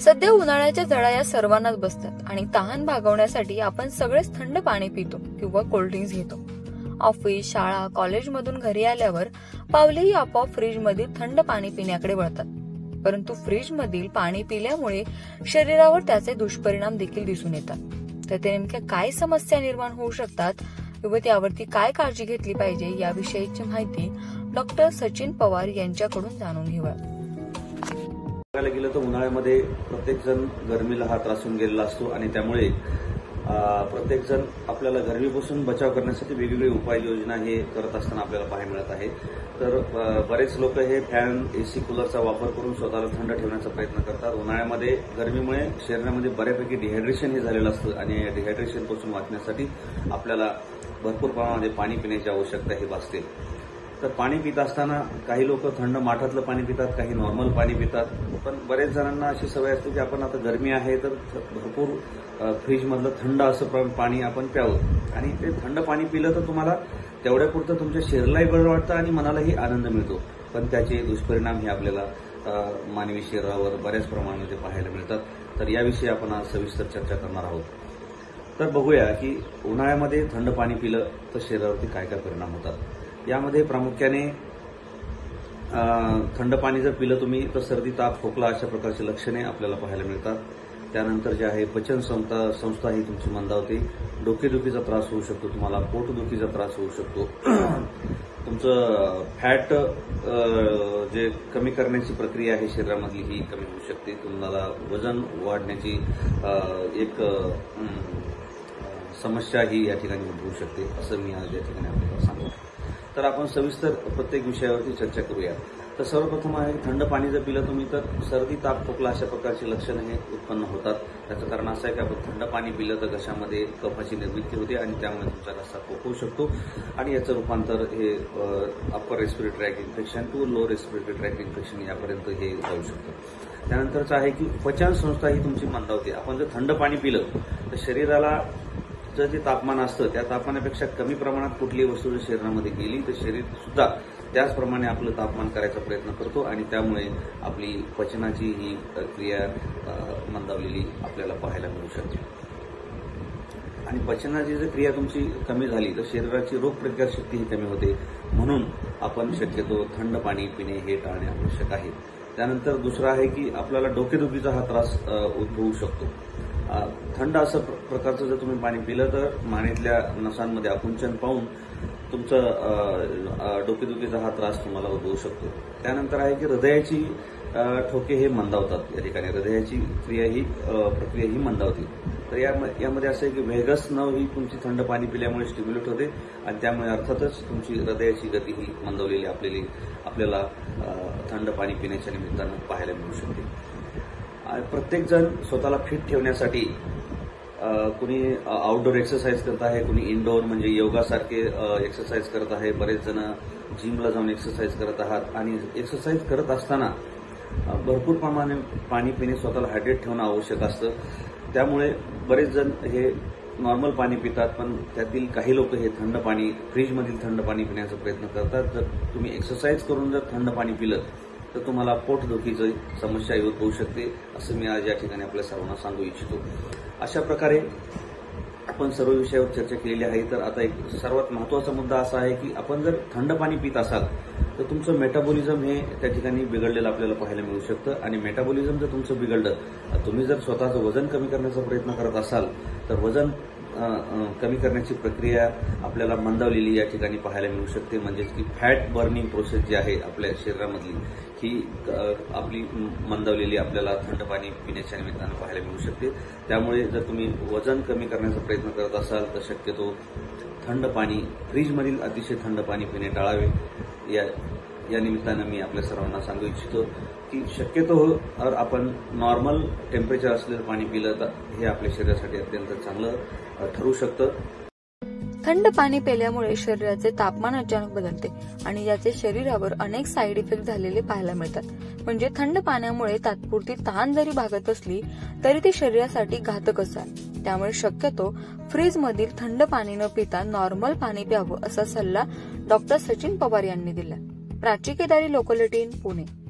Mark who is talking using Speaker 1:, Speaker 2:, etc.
Speaker 1: सध्या उन्हाळ्याच्या जळा या सर्वांनाच बसतात आणि तहान भागवण्यासाठी आपण सगळेच थंड पाणी पितो किंवा कोल्ड्रिंक्स घेतो. ऑफिस शाळा कॉलेजमधून घरी आल्यावर पावलेही आपोआप फ्रीजमधील थंड पाणी पिण्याकडे वळतात. परंतु फ्रीजमधील पाणी पिल्यामुळे शरीरावर त्याचे दुष्परिणाम देखील दिसून येतात. तर ते नेमक्या काय समस्या निर्माण होऊ शकतात व त्यावरती काय काळजी घेतली पाहिजे याविषयीची माहिती डॉक्टर सचिन पवार यांच्याकडून जाणून घेऊया.
Speaker 2: गेलं तर उन्हाळ्यामध्ये प्रत्येकजण गरमीला हा त्रासून गेलेला असतो आणि त्यामुळे प्रत्येकजण आपल्याला गरमीपासून बचाव करण्यासाठी वेगवेगळे उपाययोजना हे करत असताना आपल्याला पाहायला मिळत आहे. तर बरेच लोक हे फॅन एसी कूलरचा वापर करून स्वतःला थंड ठेवण्याचा प्रयत्न करतात. उन्हाळ्यामध्ये गरमीमुळे शरीरामध्ये बऱ्यापैकी डिहायड्रेशन हे झालेलं असतं आणि डिहायड्रेशनपासून वाचण्यासाठी आपल्याला भरपूर प्रमाणामध्ये पाणी पिण्याची आवश्यकता ही भासते. तर पाणी पित असताना काही लोक थंड माठातलं पाणी पितात काही नॉर्मल पाणी पितात. पण बरेच जणांना अशी सवय असते की आपण आता गरमी आहे तर भरपूर फ्रीजमधलं थंड असं पाणी आपण प्यावं. आणि ते थंड पाणी पिलं तर तुम्हाला तेवढ्यापुरतं तुमच्या शरीरालाही बरं वाटतं आणि मनालाही आनंद मिळतो. पण त्याचे दुष्परिणाम हे आपल्याला मानवी शरीरावर बऱ्याच प्रमाणामध्ये पाहायला मिळतात. तर याविषयी आपण आज सविस्तर चर्चा करणार आहोत. तर बघूया की उन्हाळ्यामध्ये थंड पाणी पिलं तर शरीरावरती काय काय परिणाम होतात. यामध्ये प्रामुख्याने थंड पाणी जर पिलं तुम्ही तर सर्दी ताप खोकला अशा प्रकारची लक्षणे आपल्याला पाहायला मिळतात. त्यानंतर जे आहे पचन संस्था संस्था ही तुमची मंदावते. डोकेदुखीचा त्रास होऊ शकतो तुम्हाला पोटदुखीचा त्रास होऊ शकतो. तुमचं फॅट जे कमी करण्याची प्रक्रिया आहे शरीरामधली ही कमी होऊ शकते. तुम्हाला वजन वाढण्याची एक समस्या ही या ठिकाणी उद्भवू शकते असं मी आज या ठिकाणी आपल्याला सांगतो. तर आपण सविस्तर प्रत्येक विषयावरती चर्चा करूया. तर सर्वप्रथम आहे थंड पाणी जर पिलं तुम्ही तर सर्दी ताप खोकला अशा प्रकारची लक्षणं हे उत्पन्न होतात. त्याचं कारण असं आहे की आपण थंड पाणी पिलं तर घशामध्ये कफाची निर्मिती होते आणि त्यामुळे तुमचा घसा होऊ शकतो. आणि याचं रूपांतर हे upper respiratory tract infection to low respiratory tract infection यापर्यंत हे जाऊ शकतं. त्यानंतरचं आहे की पचन संस्था ही तुमची मंदावते. आपण जर थंड पाणी पिलं तर शरीराला जे तापमान असतं त्या तापमानापेक्षा कमी प्रमाणात कुठलीही वस्तू जर शरीरामध्ये गेली तर शरीर सुद्धा त्याचप्रमाणे आपलं तापमान करायचा प्रयत्न करतो आणि त्यामुळे आपली पचनाची ही क्रिया मंदावलेली आपल्याला पाहायला मिळू शकते. आणि पचनाची जर क्रिया तुमची कमी झाली तर शरीराची रोगप्रतिकारशक्ती ही कमी होते. म्हणून आपण शक्यतो थंड पाणी पिणे हे टाळणे आवश्यक आहे. त्यानंतर दुसरं आहे की आपल्याला डोकेदुखीचा हा त्रास उद्भवू शकतो. थंड असं प्रकारचं जर तुम्ही पाणी पिलं तर मानेतल्या नसांमध्ये आकुंचन पाहून तुमचं डोकेदुखीचा हा त्रास तुम्हाला उद्भवू शकतो. त्यानंतर आहे की हृदयाची ठोके हे मंदावतात. या ठिकाणी हृदयाची क्रिया ही प्रक्रिया ही मंदावते. तर यामध्ये असं आहे की व्हेगस नव ही तुमची थंड पाणी पिल्यामुळे स्टिम्युलेट होते आणि त्यामुळे अर्थातच तुमची हृदयाची गती ही मंदवलेली आपल्याला आपल्याला थंड पाणी पिण्याच्या निमित्तानं पाहायला मिळू शकते. प्रत्येकजण स्वतःला फिट ठेवण्यासाठी कुणी आउटडोर एक्सरसाइज करत आहे कुणी इनडोअर म्हणजे योगासारखे एक्सरसाइज करत आहे. बरेच जण जिमला जाऊन एक्सरसाइज करत आहात आणि एक्सरसाइज करत असताना भरपूर प्रमाणे पाणी पिणे स्वतःला हायड्रेट ठेवणं आवश्यक असतं. त्यामुळे बरेच जण हे नॉर्मल पाणी पितात पण त्यातील काही लोक हे थंड पाणी फ्रीजमधील थंड पाणी पिण्याचा प्रयत्न करतात. जर तुम्ही एक्सरसाइज करून जर थंड पाणी पिलं तर तुम्हाला पोटदुखीची समस्या होऊ शकते असं मी आज या ठिकाणी आपल्या सर्वांना सांगू इच्छितो. अशा प्रकारे आपण सर्व विषयावर चर्चा केलेली आहे. तर आता एक सर्वात महत्त्वाचा मुद्दा असा आहे की आपण जर थंड पाणी पित असाल तर तुमचं मेटाबॉलिझम हे त्या ठिकाणी बिघडलेलं आपल्याला पाहायला मिळू शकतं. आणि मेटाबॉलिझम जर तुमचं बिघडलं तुम्ही जर स्वतःचं वजन कमी करण्याचा प्रयत्न करत असाल तर वजन कमी करण्याची प्रक्रिया आपल्याला मंदावलेली या ठिकाणी पाहायला मिळू शकते. म्हणजेच की फॅट बर्निंग प्रोसेस जी आहे आपल्या शरीरामधली ही आपली मंदावलेली आपल्याला थंड पाणी पिण्याच्या निमित्तानं पाहायला मिळू शकते. त्यामुळे जर तुम्ही वजन कमी करण्याचा प्रयत्न करत असाल तर शक्यतो थंड पाणी फ्रीजमधील अतिशय थंड पाणी पिणे टाळावे. या या निमित्तानं मी आपल्या सर्वांना सांगू इच्छितो की शक्यतो आपण नॉर्मल टेम्परेचर असलेलं पाणी पिलं तर हे आपल्या शरीरासाठी अत्यंत चांगलं ठरू शकतं.
Speaker 1: थंड पाणी पिल्यामुळे शरीराचे तापमान अचानक बदलते आणि याचे शरीरावर अनेक साईड इफेक्ट झालेले पाहायला मिळतात. म्हणजे थंड पाण्यामुळे तात्पुरती तहान जरी भागत असली तरी ती शरीरासाठी घातक असतात त्यामुळे शक्यतो फ्रीज मधील थंड पाणी न पिता नॉर्मल पाणी प्यावं असा सल्ला डॉक्टर सचिन पवार यांनी दिला प्राची केदारी लोकल पुणे.